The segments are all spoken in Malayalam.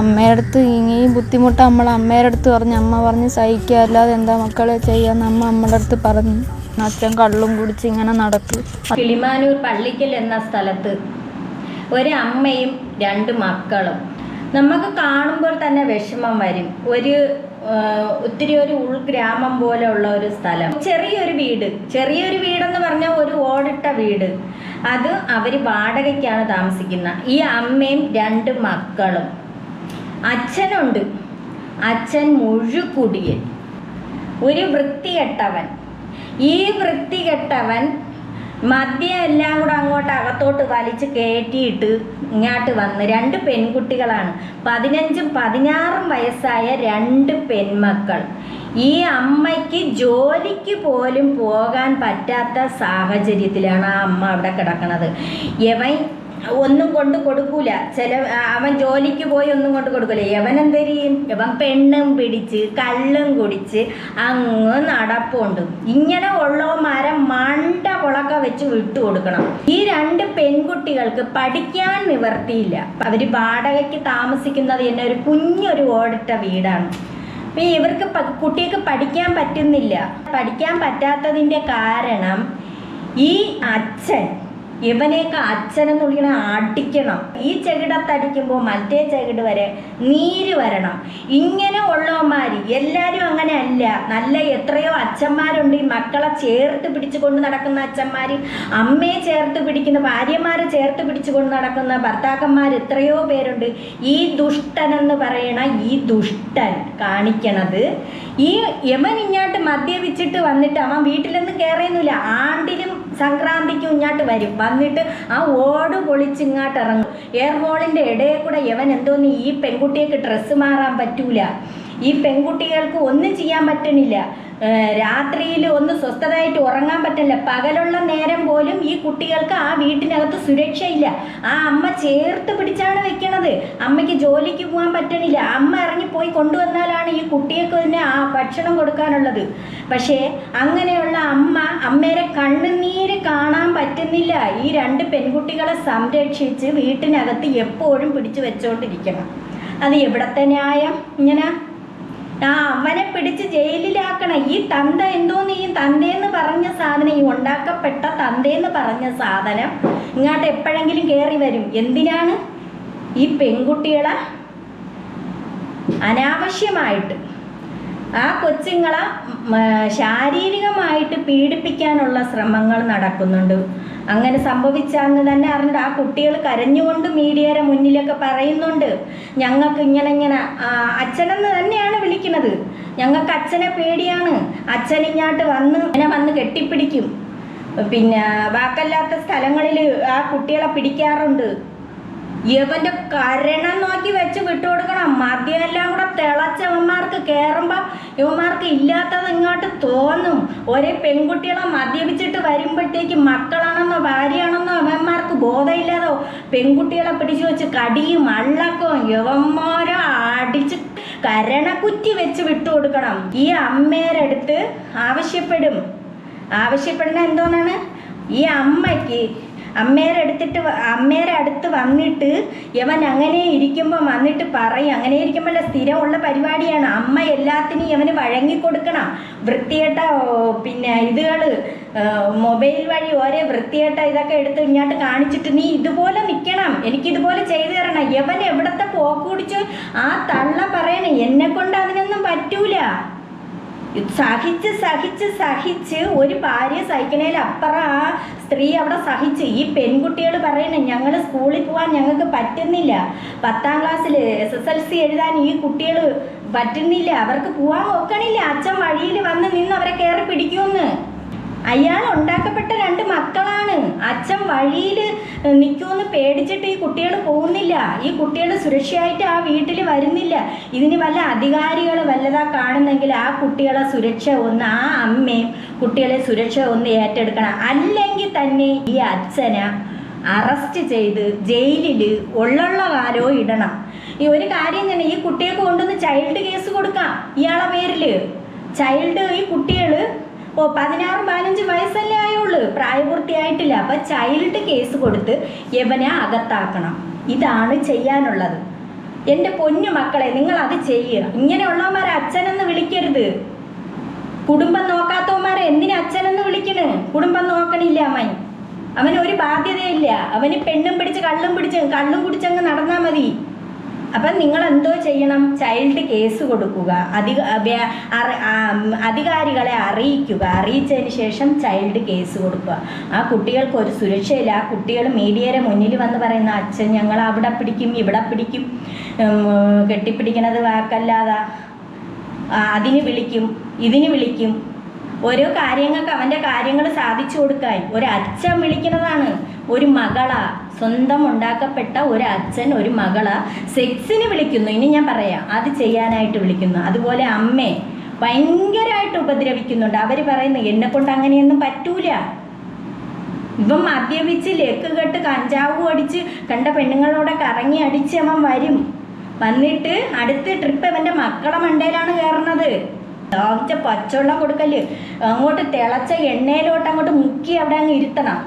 അമ്മയുടെ അടുത്ത് ഈ ബുദ്ധിമുട്ട് നമ്മൾ അമ്മയുടെ അടുത്ത് പറഞ്ഞ് അമ്മ പറഞ്ഞ് സഹിക്കുക അല്ലാതെ എന്താ മക്കളെ ചെയ്യാന്ന് അമ്മ നമ്മുടെ അടുത്ത് പറഞ്ഞു. അച്ഛൻ കള്ളും കുടിച്ച് ഇങ്ങനെ നടക്കും. കിളിമാനൂർ പള്ളിക്കൽ എന്ന സ്ഥലത്ത് ഒരു അമ്മയും രണ്ട് മക്കളും. നമുക്ക് കാണുമ്പോൾ തന്നെ വിഷമം വരും. ഒരു ഒത്തിരി ഒരു ഉൾഗ്രാമം പോലെ ഉള്ള ഒരു സ്ഥലം. ചെറിയൊരു വീട്. ചെറിയൊരു വീടെന്ന് പറഞ്ഞാൽ ഒരു ഓടിട്ട വീട്. അത് അവർ വാടകയ്ക്കാണ് താമസിക്കുന്നത് ഈ അമ്മയും രണ്ട് മക്കളും. അച്ഛനുണ്ട്. അച്ഛൻ മുഴുക്കുടിയൻ ഒരു വൃത്തികെട്ടവൻ. ഈ വൃത്തികെട്ടവൻ മദ്യം എല്ലാം കൂടെ അങ്ങോട്ട് അകത്തോട്ട് വലിച്ച് കയറ്റിയിട്ട് ഇങ്ങോട്ട് വന്ന് രണ്ട് പെൺകുട്ടികളാണ്. പതിനഞ്ചും പതിനാറും വയസ്സായ രണ്ട് പെൺമക്കൾ. ഈ അമ്മയ്ക്ക് ജോലിക്ക് പോലും പോകാൻ പറ്റാത്ത സാഹചര്യത്തിലാണ് ആ അമ്മ അവിടെ കിടക്കണത്. യവൻ ഒന്നും കൊണ്ട് കൊടുക്കൂല. ചില അവൻ ജോലിക്ക് പോയി ഒന്നും കൊണ്ട് കൊടുക്കൂല. യവൻ എന്തെരിയും യവൻ പെണ്ണും പിടിച്ച് കള്ളും കുടിച്ച് അങ്ങ് നടപ്പുണ്ട്. ഇങ്ങനെ ഉള്ളവന്മാരെ മണ്ട പുളക്ക വെച്ച് വിട്ടു കൊടുക്കണം. ഈ രണ്ട് പെൺകുട്ടികൾക്ക് പഠിക്കാൻ നിവർത്തിയില്ല. അവർ വാടകയ്ക്ക് താമസിക്കുന്നത് തന്നെ ഒരു കുഞ്ഞൊരു ഓടിട്ട വീടാണ്. അപ്പൊ ഇവർക്ക് കുട്ടികൾക്ക് പഠിക്കാൻ പറ്റുന്നില്ല. പഠിക്കാൻ പറ്റാത്തതിന്റെ കാരണം ഈ അച്ഛൻ ഇവനെയൊക്കെ അച്ഛനെന്ന് വിളിക്കണ അടിക്കണം ഈ ചെകിടത്തടിക്കുമ്പോൾ മറ്റേ ചെകിട് വരെ നീര് വരണം. ഇങ്ങനെ ഉള്ളവന്മാർ എല്ലാവരും അങ്ങനെ അല്ല നല്ല എത്രയോ അച്ഛന്മാരുണ്ട്. ഈ മക്കളെ ചേർത്ത് പിടിച്ചുകൊണ്ട് നടക്കുന്ന അച്ഛന്മാർ അമ്മയെ ചേർത്ത് പിടിക്കുന്ന ഭാര്യമാരെ ചേർത്ത് പിടിച്ചുകൊണ്ട് നടക്കുന്ന ഭർത്താക്കന്മാർ എത്രയോ പേരുണ്ട്. ഈ ദുഷ്ടൻ എന്ന് പറയണ ഈ ദുഷ്ടൻ കാണിക്കണത് ഈ യമൻ ഇങ്ങോട്ട് മദ്യപിച്ചിട്ട് വന്നിട്ട് അവൻ വീട്ടിലൊന്നും കയറിയൊന്നുമില്ല ആണ്ടിലും സംക്രാന്തിക്കും ഇങ്ങോട്ട് വരും. വന്നിട്ട് ആ ഓട് പൊളിച്ച് ഇങ്ങോട്ട് ഇറങ്ങും. എയർ ഹോളിന്റെ ഇടയിൽ കൂടെ യവൻ എന്തോന്ന് ഈ പെൺകുട്ടികൾക്ക് ഡ്രസ്സ് മാറാൻ പറ്റൂല. ഈ പെൺകുട്ടികൾക്ക് ഒന്നും ചെയ്യാൻ പറ്റണില്ല. രാത്രിയിൽ ഒന്ന് സ്വസ്ഥതയായിട്ട് ഉറങ്ങാൻ പറ്റില്ല. പകലുള്ള നേരം പോലും ഈ കുട്ടികൾക്ക് ആ വീട്ടിനകത്ത് സുരക്ഷയില്ല. ആ അമ്മ ചേർത്ത് പിടിച്ചാണ് വെക്കണത്. അമ്മയ്ക്ക് ജോലിക്ക് പോകാൻ പറ്റണില്ല. അമ്മ ഇറങ്ങി പോയി കൊണ്ടുവന്നാലാണ് ഈ കുട്ടികൾക്ക് തന്നെ ആ ഭക്ഷണം കൊടുക്കാനുള്ളത്. പക്ഷേ അങ്ങനെയുള്ള അമ്മ അമ്മേരെ കണ്ണുനീര് കാണാൻ പറ്റുന്നില്ല. ഈ രണ്ട് പെൺകുട്ടികളെ സംരക്ഷിച്ച് വീട്ടിനകത്ത് എപ്പോഴും പിടിച്ചു വെച്ചോണ്ടിരിക്കണം. അത് എവിടത്തെ ന്യായം ഇങ്ങനെ ആ അവനെ പിടിച്ച് ജയിലിലാക്കണം ഈ തന്ത എന്തോന്ന് ഈ തന്തേന്ന് പറഞ്ഞ സാധനം ഈ ഉണ്ടാക്കപ്പെട്ട തന്തേന്ന് പറഞ്ഞ സാധനം ഇങ്ങോട്ട് എപ്പോഴെങ്കിലും കയറി വരും. എന്തിനാണ്? ഈ പെൺകുട്ടികളെ അനാവശ്യമായിട്ട് ആ കൊച്ചുങ്ങളെ ശാരീരികമായിട്ട് പീഡിപ്പിക്കാനുള്ള ശ്രമങ്ങൾ നടക്കുന്നുണ്ട്. അങ്ങനെ സംഭവിച്ചാന്ന് തന്നെ അറിഞ്ഞിട്ട് ആ കുട്ടികൾ കരഞ്ഞുകൊണ്ട് മീഡിയയുടെ മുന്നിലൊക്കെ പറയുന്നുണ്ട്. ഞങ്ങൾക്ക് ഇങ്ങനെ ഇങ്ങനെ അച്ഛനെന്ന് തന്നെയാണ് വിളിക്കുന്നത്. ഞങ്ങൾക്ക് അച്ഛനെ പേടിയാണ്. അച്ഛൻ ഇങ്ങോട്ട് വന്ന് ഇങ്ങനെ വന്ന് കെട്ടിപ്പിടിക്കും. പിന്നെ വാക്കല്ലാത്ത സ്ഥലങ്ങളിൽ ആ കുട്ടികളെ പിടിക്കാറുണ്ട്. ഇവന്റെ കരണം നോക്കി വെച്ച് വിട്ടുകൊടുക്കണം. മദ്യം എല്ലാം കൂടെ തിളച്ചവന്മാർക്ക് കയറുമ്പോൾ ഇവന്മാർക്ക് ഇല്ലാത്തത് ഇങ്ങോട്ട് തോന്നും. ഒരേ പെൺകുട്ടികളെ മദ്യപിച്ചിട്ട് വരുമ്പോഴത്തേക്ക് മക്കളാണെന്നോ ഭാര്യയാണെന്നോ അവന്മാർക്ക് ബോധമില്ലാതോ പെൺകുട്ടികളെ പിടിച്ചു വെച്ച് കടിയും അള്ളക്കവും യുവന്മാരോ അടിച്ച് കരണക്കുറ്റി വെച്ച് വിട്ടു കൊടുക്കണം. ഈ അമ്മേരെ അടുത്ത് ആവശ്യപ്പെടും. ആവശ്യപ്പെടുന്ന എന്തോന്നാണ്? ഈ അമ്മയ്ക്ക് അമ്മേരെ എടുത്തിട്ട് അമ്മേരെ അടുത്ത് വന്നിട്ട് യവൻ അങ്ങനെ ഇരിക്കുമ്പോൾ വന്നിട്ട് പറയും. അങ്ങനെ ഇരിക്കുമ്പോൾ സ്ഥിരമുള്ള പരിപാടിയാണ്. അമ്മ എല്ലാത്തിനും യവന് വഴങ്ങി കൊടുക്കണം വൃത്തിയേട്ട പിന്നെ ഇതുകൾ മൊബൈൽ വഴി ഓരോ വൃത്തികെട്ട ഇതൊക്കെ എടുത്ത് ഇങ്ങോട്ട് കാണിച്ചിട്ട് നീ ഇതുപോലെ നിൽക്കണം എനിക്കിതുപോലെ ചെയ്തു തരണം. യവൻ എവിടത്തെ പോക്കുടിച്ച് കുടിച്ചോ ആ തള്ള പറയണേ? എന്നെ കൊണ്ട് അതിനൊന്നും പറ്റൂല. സഹിച്ച് സഹിച്ച് സഹിച്ച് ഒരു ഭാര്യ സഹിക്കണേൽ അപ്പുറം ആ സ്ത്രീ അവിടെ സഹിച്ച്. ഈ പെൺകുട്ടികൾ പറയണേ ഞങ്ങൾ സ്കൂളിൽ പോകാൻ ഞങ്ങൾക്ക് പറ്റുന്നില്ല. പത്താം ക്ലാസ്സിൽ എസ് എസ് എൽ സി എഴുതാൻ ഈ കുട്ടികൾ പറ്റുന്നില്ല. അവർക്ക് പോകാൻ നോക്കണില്ല. അച്ഛൻ വഴിയിൽ വന്ന് നിന്ന് അവരെ കയറി പിടിക്കുമെന്ന്. അയാൾ ഉണ്ടാക്കപ്പെട്ട രണ്ട് മക്കളാണ്. അച്ഛൻ വഴിയിൽ നിൽക്കുമെന്ന് പേടിച്ചിട്ട് ഈ കുട്ടികൾ പോകുന്നില്ല. ഈ കുട്ടികൾ സുരക്ഷയായിട്ട് ആ വീട്ടിൽ വരുന്നില്ല. ഇതിന് വല്ല അധികാരികൾ വല്ലതാ കാണുന്നെങ്കിൽ ആ കുട്ടികളെ സുരക്ഷ ഒന്ന് ആ അമ്മയും കുട്ടികളെ സുരക്ഷ ഒന്ന് ഏറ്റെടുക്കണം. അല്ലെങ്കിൽ തന്നെ ഈ അച്ഛനെ അറസ്റ്റ് ചെയ്ത് ജയിലിൽ ഉള്ളുള്ള കാലോ ഇടണം. ഈ ഒരു കാര്യം തന്നെ ഈ കുട്ടികൾക്ക് കൊണ്ടുവന്ന് ചൈൽഡ് കേസ് കൊടുക്കാം ഇയാളെ പേരിൽ. ചൈൽഡ് ഈ കുട്ടികൾ ഓ പതിനാറ് പതിനഞ്ച് വയസ്സല്ലേ ആയുള്ളൂ. പ്രായപൂർത്തിയായിട്ടില്ല. അപ്പൊ ചൈൽഡ് കേസ് കൊടുത്ത് യവനെ അകത്താക്കണം. ഇതാണ് ചെയ്യാനുള്ളത്. എന്റെ പൊന്നു മക്കളെ നിങ്ങൾ അത് ചെയ്യുക. ഇങ്ങനെയുള്ളവന്മാരെ അച്ഛനെന്ന് വിളിക്കരുത്. കുടുംബം നോക്കാത്തവന്മാരെ എന്തിനാ അച്ഛനെന്ന് വിളിക്കണ്? കുടുംബം നോക്കണില്ല അമ്മ അവന് ഒരു ബാധ്യതയില്ല. അവന് പെണ്ണും പിടിച്ച് കള്ളും പിടിച്ച് കള്ളും കുടിച്ചങ്ങ് നടന്നാൽ മതി. അപ്പം നിങ്ങൾ എന്തോ ചെയ്യണം? ചൈൽഡ് കേസ് കൊടുക്കുക. അധിക അധികാരികളെ അറിയിക്കുക. അറിയിച്ചതിന് ശേഷം ചൈൽഡ് കേസ് കൊടുക്കുക. ആ കുട്ടികൾക്ക് ഒരു സുരക്ഷയില്ല. ആ കുട്ടികൾ മീഡിയയുടെ മുന്നിൽ വന്ന് പറയുന്ന അച്ഛൻ ഞങ്ങൾ അവിടെ പിടിക്കും ഇവിടെ പിടിക്കും. കെട്ടിപ്പിടിക്കണത് വാക്കല്ലാതെ. അതിന് വിളിക്കും. ഇതിന് വിളിക്കും. ഓരോ കാര്യങ്ങൾക്ക് അവന്റെ കാര്യങ്ങൾ സാധിച്ചു കൊടുക്കാൻ. ഒരു അച്ഛൻ വിളിക്കുന്നതാണ് ഒരു മകള. സ്വന്തം ഉണ്ടാക്കപ്പെട്ട ഒരു അച്ഛൻ ഒരു മകള. സെക്സിന് വിളിക്കുന്നു ഇനി ഞാൻ പറയാം. അത് ചെയ്യാനായിട്ട് വിളിക്കുന്നു. അതുപോലെ അമ്മേ ഭയങ്കരമായിട്ട് ഉപദ്രവിക്കുന്നുണ്ട്. അവർ പറയുന്നു എന്നെ കൊണ്ട് അങ്ങനെയൊന്നും പറ്റൂല. ഇവൻ മദ്യപിച്ച് ലെക്ക് കെട്ട് കഞ്ചാവും അടിച്ച് കണ്ട പെണ്ണുങ്ങളോടെ കറങ്ങി അടിച്ച് അവൻ വരും. വന്നിട്ട് അടുത്ത ട്രിപ്പ് അവന്റെ മക്കളെ മണ്ടയിലാണ് കയറുന്നത്. ദാഹിച്ച പച്ചവെള്ളം കൊടുക്കൽ. അങ്ങോട്ട് തിളച്ച എണ്ണയിലോട്ട് അങ്ങോട്ട് മുക്കി അവിടെ അങ്ങ് ഇരുത്തണം.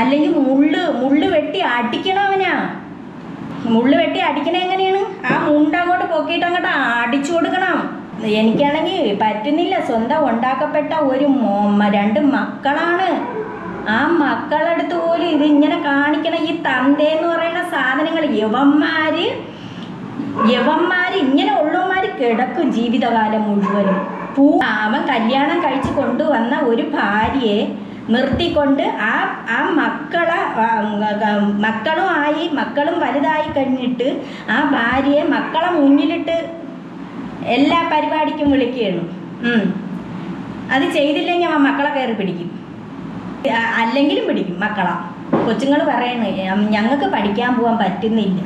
അല്ലെങ്കിൽ മുള്ള് മുള്ള് വെട്ടി അടിക്കണം അവനാ. മുള്ള് വെട്ടി അടിക്കണ എങ്ങനെയാണ്? ആ മുണ്ട് അങ്ങോട്ട് പൊക്കിയിട്ട് അങ്ങോട്ട് അടിച്ചു കൊടുക്കണം. എനിക്കാണെങ്കിൽ പറ്റുന്നില്ല. സ്വന്തം ഉണ്ടാക്കപ്പെട്ട ഒരു രണ്ട് മക്കളാണ്. ആ മക്കളടുത്ത് പോലും ഇത് ഇങ്ങനെ കാണിക്കണ ഈ തന്തേന്ന് പറയുന്ന സാധനങ്ങൾ യവന്മാര് യവന്മാര് ഇങ്ങനെ കിടക്കും ജീവിതകാലം മുഴുവനും. പൂ അവൻ കല്യാണം കഴിച്ച് കൊണ്ടുവന്ന ഒരു ഭാര്യയെ നിർത്തിക്കൊണ്ട് ആ ആ മക്കളെ മക്കളുമായി മക്കളും വലുതായി കഴിഞ്ഞിട്ട് ആ ഭാര്യയെ മക്കളെ മുന്നിലിട്ട് എല്ലാ പരിപാടിക്കും വിളിക്കുകയാണ്. അത് ചെയ്തില്ലെങ്കിൽ അവൻ മക്കളെ കയറി പിടിക്കും. അല്ലെങ്കിലും പിടിക്കും മക്കളാ. കൊച്ചുങ്ങൾ പറയണേ ഞങ്ങൾക്ക് പഠിക്കാൻ പോകാൻ പറ്റുന്നില്ല.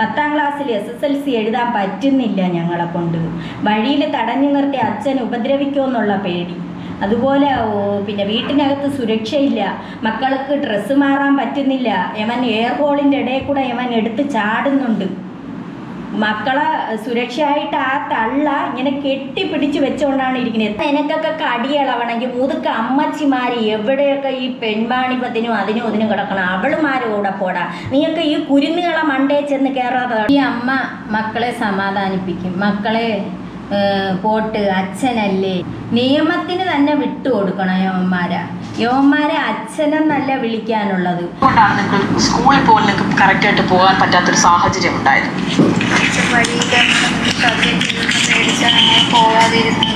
പത്താം ക്ലാസ്സിൽ എസ് എസ് എൽ സി എഴുതാൻ പറ്റുന്നില്ല ഞങ്ങളെ കൊണ്ട്. വഴിയിൽ തടഞ്ഞു നിർത്തി അച്ഛൻ ഉപദ്രവിക്കുമെന്നുള്ള പേടി. അതുപോലെ പിന്നെ വീട്ടിനകത്ത് സുരക്ഷയില്ല. മക്കൾക്ക് ഡ്രസ്സ് മാറാൻ പറ്റുന്നില്ല. യമൻ എയർ ഹോളിന്റെ ഇടയിൽ കൂടെ യമൻ എടുത്ത് ചാടുന്നുണ്ട്. മക്കളെ സുരക്ഷയായിട്ട് ആ തള്ള ഇങ്ങനെ കെട്ടിപ്പിടിച്ച് വെച്ചുകൊണ്ടാണ് ഇരിക്കുന്നത്. നിനക്കൊക്കെ കടിയളവണമെങ്കിൽ മുതുക്ക അമ്മച്ചിമാര് എവിടെയൊക്കെ ഈ പെൺവാണിപത്തിനും അതിനും ഇതിനും കിടക്കണം. അവളുമാരോടെ കൂടെ പോടാ. നീയൊക്കെ ഈ കുരുന്നുകളെ മണ്ടേ ചെന്ന് കയറാതെ ഈ അമ്മ മക്കളെ സമാധാനിപ്പിക്കും. മക്കളെ പോട്ട് അച്ഛനല്ലേ? നിയമത്തിന് തന്നെ വിട്ടു കൊടുക്കണം യവന്മാരെ യവന്മാരെ അച്ഛനെന്നല്ല വിളിക്കാനുള്ളത്. സ്കൂളിൽ പോലും നിങ്ങൾക്ക് കറക്റ്റായിട്ട് പോകാൻ പറ്റാത്തൊരു സാഹചര്യം ഉണ്ടായത്. പേടിച്ചാണ്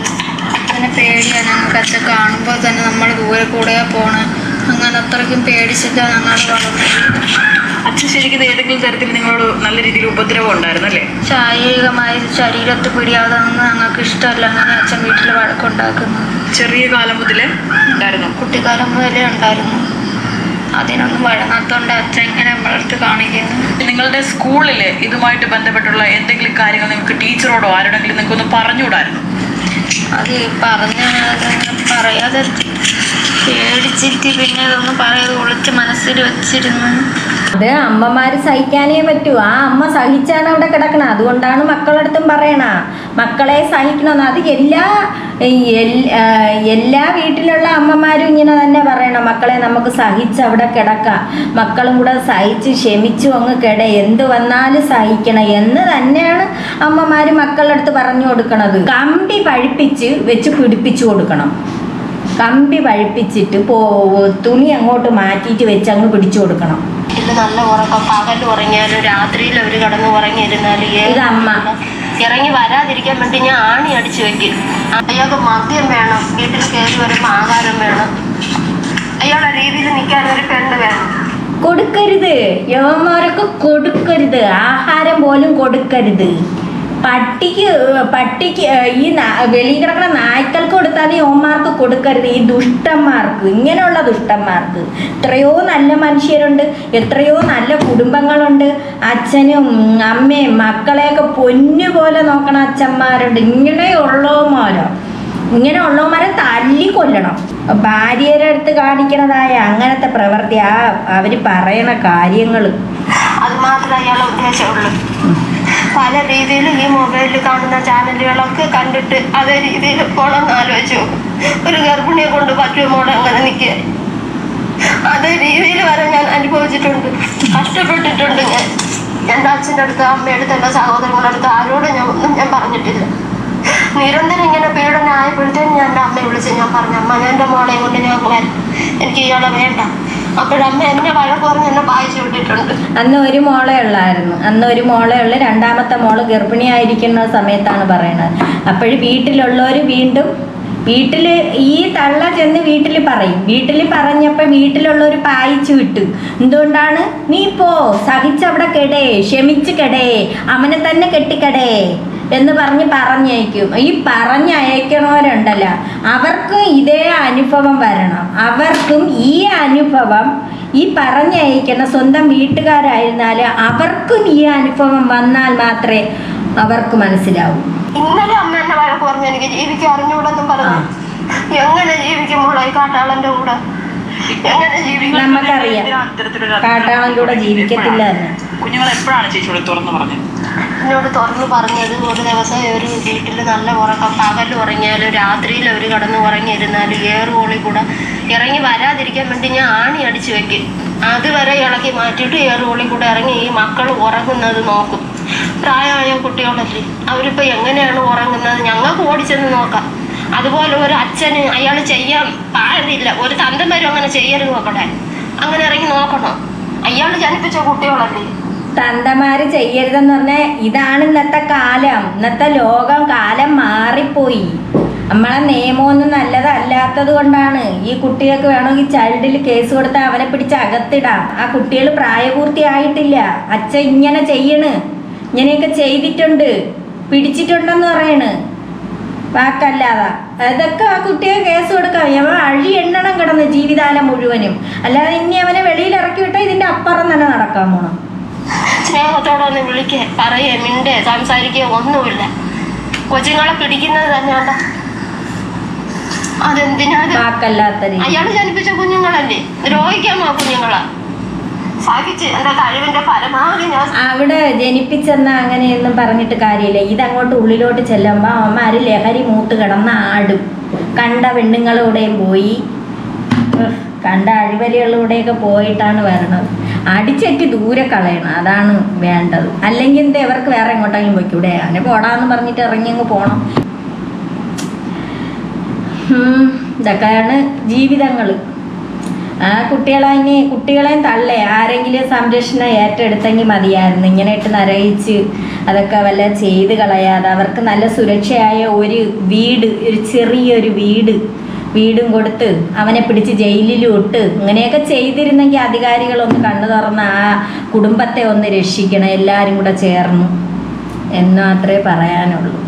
അങ്ങനെ പേടിയാണ്. ഞങ്ങൾക്ക് അച്ഛൻ കാണുമ്പോൾ തന്നെ നമ്മൾ ദൂരെ കൂടെയാ പോണേ. അങ്ങനെ അത്രയ്ക്കും പേടിച്ചിട്ടാണ് ഞങ്ങൾ വളർന്നത്. അച്ഛൻ ശരിക്കും ഏതെങ്കിലും തരത്തിൽ നിങ്ങളോട് നല്ല രീതിയിൽ ഉപദ്രവം ഉണ്ടായിരുന്നു അല്ലേ? ശാരീരികമായി ശരീരത്ത് പിടിയാതെ നിന്ന് ഞങ്ങൾക്ക് ഇഷ്ടമല്ല അങ്ങനെ അച്ഛൻ വീട്ടിൽ വഴക്കുണ്ടാക്കുന്നത്. ചെറിയ കാലം മുതലേ ഉണ്ടായിരുന്നു? കുട്ടിക്കാലം മുതലേ ഉണ്ടായിരുന്നു. അതിനൊന്നും വഴങ്ങാത്തോണ്ട് അച്ഛൻ ഇങ്ങനെ നമ്മളടുത്ത് കാണിക്കുന്നു? നിങ്ങളുടെ സ്കൂളിൽ ഇതുമായിട്ട് ബന്ധപ്പെട്ടുള്ള എന്തെങ്കിലും കാര്യങ്ങൾ നിങ്ങൾക്ക് ടീച്ചറോടോ ആരോടെങ്കിലും നിങ്ങൾക്ക് ഒന്ന് പറഞ്ഞുകൂടായിരുന്നു? അത് പറഞ്ഞു പറഞ്ഞ പറയാതെ പേടിച്ചിട്ട് പിന്നെ അതൊന്നും പറയാതെ ഒളിച്ച് മനസ്സിൽ വെച്ചിരുന്നു. അത് അമ്മമാര് സഹിക്കാനേ പറ്റൂ. ആ അമ്മ സഹിച്ചാണ് അവിടെ കിടക്കണ. അതുകൊണ്ടാണ് മക്കളടുത്തും പറയണ. മക്കളെ സഹിക്കണമെന്ന് അത് എല്ലാ എല്ലാ വീട്ടിലുള്ള അമ്മമാരും ഇങ്ങനെ തന്നെ പറയണം. മക്കളെ നമുക്ക് സഹിച്ച് അവിടെ കിടക്കാം. മക്കളും കൂടെ സഹിച്ച് ക്ഷമിച്ചു അങ്ങ് കിട. എന്ത് വന്നാലും സഹിക്കണം എന്ന് തന്നെയാണ് അമ്മമാർ മക്കളുടെ അടുത്ത് പറഞ്ഞു കൊടുക്കണത്. കമ്പി പഴിപ്പിച്ച് വെച്ച് പിടിപ്പിച്ചു കൊടുക്കണം. കമ്പി പഴിപ്പിച്ചിട്ട് പോ തുണി അങ്ങോട്ട് മാറ്റിയിട്ട് വെച്ച് അങ്ങ് പിടിച്ചു കൊടുക്കണം. ഇത് നല്ല ഉറക്കം പകൽ ഉറങ്ങിയാലും രാത്രിയിൽ അവർ കടന്നു ഉറങ്ങിയിരുന്നാലും ഇത് അമ്മ. ഇറങ്ങി വരാതിരിക്കാൻ വേണ്ടി ഞാൻ ആണി അടിച്ചു വെക്കും. അയാൾക്ക് മദ്യം വേണം വീട്ടിൽ കയറി വരുമ്പോൾ ആഹാരം വേണം. അയാളുടെ രീതിയിൽ നിൽക്കാൻ ഒരു പെണ്ണ് വേണം. കൊടുക്കരുത്. യവന്മാരൊക്കെ കൊടുക്കരുത്. ആഹാരം പോലും കൊടുക്കരുത്. പട്ടിക്ക് പട്ടിക്ക് ഈ വെളിയിൽ കിടക്കുന്ന നായ്ക്കൾക്ക് കൊടുത്താൽ ഈ ഓന്മാർക്ക് കൊടുക്കരുത്. ഈ ദുഷ്ടന്മാർക്ക് ഇങ്ങനെയുള്ള ദുഷ്ടന്മാർക്ക്. എത്രയോ നല്ല മനുഷ്യരുണ്ട് എത്രയോ നല്ല കുടുംബങ്ങളുണ്ട്. അച്ഛനും അമ്മയും മക്കളെയൊക്കെ പൊന്നുപോലെ നോക്കണ അച്ഛന്മാരുണ്ട്. ഇങ്ങനെയുള്ളവന്മാരോ? ഇങ്ങനെ ഉള്ളവന്മാരെ തല്ലി കൊല്ലണം. ഭാര്യയുടെ അടുത്ത് കാണിക്കണതായ അങ്ങനത്തെ പ്രവൃത്തി ആ അവർ പറയണ കാര്യങ്ങൾ അത് പല രീതിയിലും ഈ മൊബൈലിൽ കാണുന്ന ചാനലുകളൊക്കെ കണ്ടിട്ട് അതേ രീതിയിൽ പോണെന്ന് ആലോചിച്ചു. ഒരു ഗർഭിണിയെ കൊണ്ട് പറ്റുമോ മോളെ അങ്ങനെ നിൽക്കുക അതേ രീതിയിൽ വരെ ഞാൻ അനുഭവിച്ചിട്ടുണ്ട്. കഷ്ടപ്പെട്ടിട്ടുണ്ട് ഞാൻ. എന്റെ അച്ഛന്റെ അടുത്ത് അമ്മയുടെ അടുത്ത് എന്റെ സഹോദരങ്ങളുടെ അടുത്ത് ആരോടും ഞാൻ ഒന്നും ഞാൻ പറഞ്ഞിട്ടില്ല. നിരന്തരം ഇങ്ങനെ പേടന ആയപ്പോഴത്തേനും ഞാൻ എന്റെ അമ്മയെ വിളിച്ച് ഞാൻ പറഞ്ഞു അമ്മ ഞാൻ എന്റെ മോളെയും കൊണ്ട് ഞാൻ വരും എനിക്ക് ഇയാളെ വേണ്ട. അപ്പോഴമ്മ എന്നെ വഴക്ക് പറഞ്ഞ് എന്നെ വായിച്ചു വിട്ടിട്ടുണ്ട് അന്ന് ഒരു മോളെ ഉള്ളായിരുന്നു. അന്ന് ഒരു മോളെ ഉള്ള. രണ്ടാമത്തെ മോൾ ഗർഭിണിയായിരിക്കുന്ന സമയത്താണ് പറയണത്. അപ്പോഴും വീട്ടിലുള്ളവർ വീണ്ടും വീട്ടിൽ ഈ തള്ള ചെന്ന് വീട്ടിൽ പറയും. വീട്ടിൽ പറഞ്ഞപ്പോൾ വീട്ടിലുള്ളവർ പായിച്ചു വിട്ടു. എന്തുകൊണ്ടാണ്? നീ പോ. സഹിച്ചവിടെ കെടേ. ക്ഷമിച്ച് കെടേ. അവനെ തന്നെ കെട്ടിക്കടേ. എന്ന് പറഞ്ഞ് പറഞ്ഞയക്കും. ഈ പറഞ്ഞയക്കണവരുണ്ടല്ലോ. അവർക്കും ഇതേ അനുഭവം വരണം. അവർക്കും ഈ അനുഭവം ഈ പറഞ്ഞയക്കുന്ന സ്വന്തം വീട്ടുകാരായിരുന്നാൽ അവർക്കും ഈ അനുഭവം വന്നാൽ മാത്രമേ അവർക്ക് മനസ്സിലാവൂ. ഇന്നലെ അമ്മ എന്നെ വഴക്ക് പറഞ്ഞു. എനിക്ക് ജീവിക്കാൻ അറിഞ്ഞൂടെന്നും പറഞ്ഞു. എങ്ങനെ ജീവിക്കും മോളെ? കാട്ടാളന്റെ കൂടെ. നമുക്കറിയാം. കാട്ടാളൻ കൂടെ ജീവിക്കത്തില്ല കുഞ്ഞുങ്ങൾ എപ്പോഴാണ് ചേച്ചിയോട് തുറന്നു പറഞ്ഞത്? എന്നോട് തുറന്നു പറഞ്ഞത് ഒരു ദിവസം ഒരു വീട്ടിൽ നല്ല ഉറക്കം പകൽ ഉറങ്ങിയാലും രാത്രിയിൽ അവർ കിടന്ന് ഉറങ്ങിയിരുന്നാലും ഏറുകോളി കൂടെ ഇറങ്ങി വരാതിരിക്കാൻ വേണ്ടി ഞാൻ ആണി അടിച്ചു വെക്കും. അതുവരെ ഇളക്കി മാറ്റിയിട്ട് ഏറുകോളി കൂടെ ഇറങ്ങി ഈ മക്കൾ ഉറങ്ങുന്നത് നോക്കും. പ്രായമായ കുട്ടികളല്ലേ അവരിപ്പോൾ എങ്ങനെയാണ് ഉറങ്ങുന്നത്? ഞങ്ങൾക്ക് ഓടിച്ചെന്ന് നോക്കാം. അതുപോലെ ഒരു അച്ഛന് അയാൾ ചെയ്യാൻ പാടില്ല. ഒരു തന്തം വരും അങ്ങനെ ചെയ്യരുത് നോക്കട്ടെ അങ്ങനെ ഇറങ്ങി നോക്കണം. അയാൾ ജനിപ്പിച്ച കുട്ടികളല്ലേ. തന്തമാര് ചെയ്യരുതെന്ന് പറഞ്ഞാൽ ഇതാണ് ഇന്നത്തെ കാലം. ഇന്നത്തെ ലോകം കാലം മാറിപ്പോയി. നമ്മളെ നിയമമൊന്നും നല്ലതല്ലാത്തത് കൊണ്ടാണ്. ഈ കുട്ടികൾക്ക് വേണമെങ്കിൽ ചൈൽഡിൽ കേസ് കൊടുത്താൽ അവനെ പിടിച്ച് അകത്തിടാം. ആ കുട്ടികൾ പ്രായപൂർത്തിയായിട്ടില്ല. അച്ഛൻ ഇങ്ങനെ ചെയ്യണ്. ഇങ്ങനെയൊക്കെ ചെയ്തിട്ടുണ്ട്. പിടിച്ചിട്ടുണ്ടെന്ന് പറയണ്. വാക്കല്ലാതെ. അതൊക്കെ ആ കുട്ടിയെ കേസ് കൊടുക്കാം. അവൻ അഴി എണ്ണണം കിടന്ന് ജീവിതകാലം മുഴുവനും. അല്ലാതെ ഇനി അവനെ വെളിയിൽ ഇറക്കി വിട്ടാൽ ഇതിന്റെ അപ്പുറം തന്നെ നടക്കാൻ പോണം. സ്നേഹത്തോടെ ഒന്ന് വിളിക്കേ പറയേ മിണ്ടേ സംസാരിക്കുക ഒന്നുമില്ല. കൊച്ചുങ്ങളെ പിടിക്കുന്നത് തന്നെയാണ്ട അതെന്തിനാ അത്? അയാൾ ജനിപ്പിച്ച കുഞ്ഞുങ്ങളല്ലേ? ദ്രോഹിക്കാമോ കുഞ്ഞുങ്ങളാ? അവിടെ ജനിപ്പിച്ചെന്ന അങ്ങനെയൊന്നും പറഞ്ഞിട്ട് കാര്യമില്ല. ഇതങ്ങോട്ട് ഉള്ളിലോട്ട് ചെല്ലുമ്പോൾ അവന്മാര് ലഹരി മൂത്ത് കിടന്ന് ആടും. കണ്ട പെണ്ണുങ്ങളൂടെയും പോയി. കണ്ട അഴിവലികളിലൂടെയൊക്കെ പോയിട്ടാണ് വരണത്. അടിച്ചേറ്റി ദൂരെ കളയണം. അതാണ് വേണ്ടത്. അല്ലെങ്കിൽ എന്താ ഇവർക്ക് വേറെ എങ്ങോട്ടെങ്കിലും പോയിക്കൂടെ അവനെ പോടാന്ന് പറഞ്ഞിട്ട് ഇറങ്ങി അങ്ങ് പോണം. ഇതൊക്കെയാണ് ജീവിതങ്ങൾ. ആ കുട്ടികളെ കുട്ടികളെയും തള്ളേ. ആരെങ്കിലും സംരക്ഷണം ഏറ്റെടുത്തെങ്കിൽ മതിയായിരുന്നു. ഇങ്ങനെ ഇട്ട് നരയിച്ച് അതൊക്കെ വല്ല ചെയ്ത് കളയാതെ. അവർക്ക് നല്ല സുരക്ഷയായ ഒരു വീട് ഒരു ചെറിയൊരു വീട്. വീടും കൊടുത്ത് അവനെ പിടിച്ച് ജയിലിലും ഇട്ട് ഇങ്ങനെയൊക്കെ ചെയ്തിരുന്നെങ്കിൽ അധികാരികളൊന്ന് കണ്ണു തുറന്ന് ആ കുടുംബത്തെ ഒന്ന് രക്ഷിക്കണം എല്ലാവരും കൂടെ ചേർന്നു. എന്ന് മാത്രമേ പറയാനുള്ളൂ.